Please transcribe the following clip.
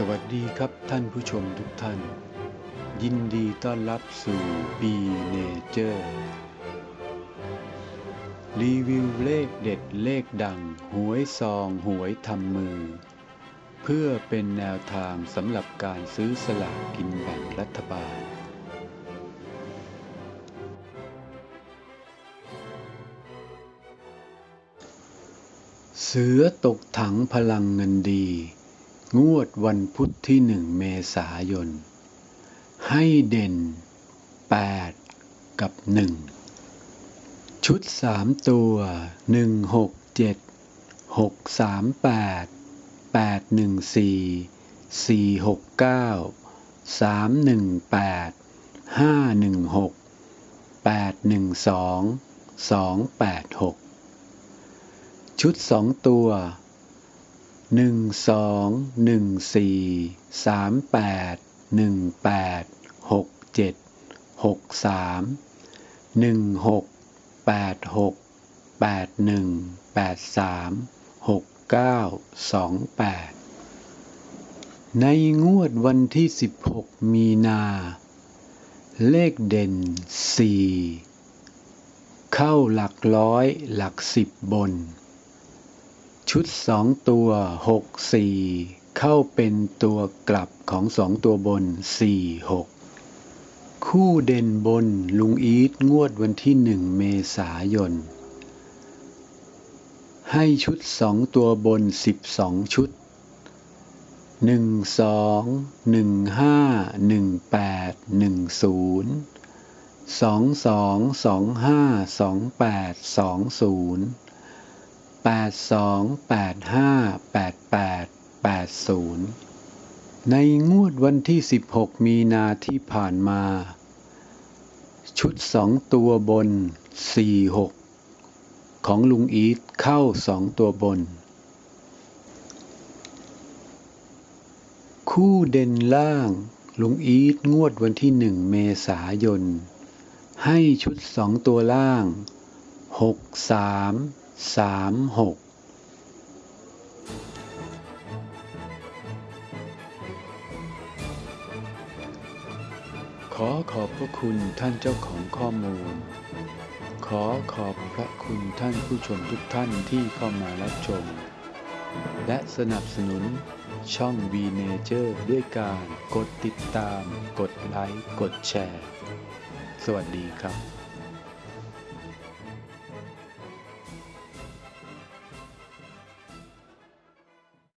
สวัสดีครับท่านผู้ชมทุกท่าน ยินดีต้อนรับสู่ B Nature รีวิวเลขเด็ดเลขดัง หวยซองหวยทำมือ เพื่อเป็นแนวทางสำหรับการซื้อสลากกินแบ่งรัฐบาล เสือตกถังพลังเงินดี งวดวันพุธที่หนึ่งเมษายน ให้เด่น 8 กับ 1 ชุด 3 ตัว 1 6 7 6 3 8 8 1 4 4 6 9 3 1 8 5 1 6 8 1 2 2 8 6 ชุด 2 ตัว หนึ่งสองหนึ่งสี่สามแปดหนึ่งแปดหกเจ็ดหกสามหนึ่งหกแปดหกแปดหนึ่งแปดสามหกเก้าสองแปดในงวดวันที่สิบหกมีนา เลขเด่นสี่เข้าหลักร้อยหลักสิบบน ชุดสองตัวหกสี่เข้าเป็นตัวกลับของสองตัวบนสี่หกคู่เด่นบนลุงอีทงวดวันที่หนึ่งเมษายน ให้ชุดสองตัวบนสิบสองชุดหนึ่งสองหนึ่งห้าหนึ่งแปดหนึ่งศูนย์สองสองสองห้าสองแปดสองศูนย์ แปดสองแปดห้าแปดแปดแปดศูนย์ในงวดวันที่สิบหกมีนาที่ผ่านมา ชุดสองตัวบนสี่หกของลุงอีทเข้าสองตัวบน คู่เด่นล่าง ลุงอีทงวดวันที่หนึ่งเมษายน ให้ชุดสองตัวล่างหกสาม สามหกขอขอบพระคุณท่านเจ้าของข้อมูล ขอขอบพระคุณท่านผู้ชมทุกท่านที่เข้ามารับชม และสนับสนุนช่อง V Nature ด้วยการกดติดตาม กดไลค์ กดแชร์ สวัสดีครับ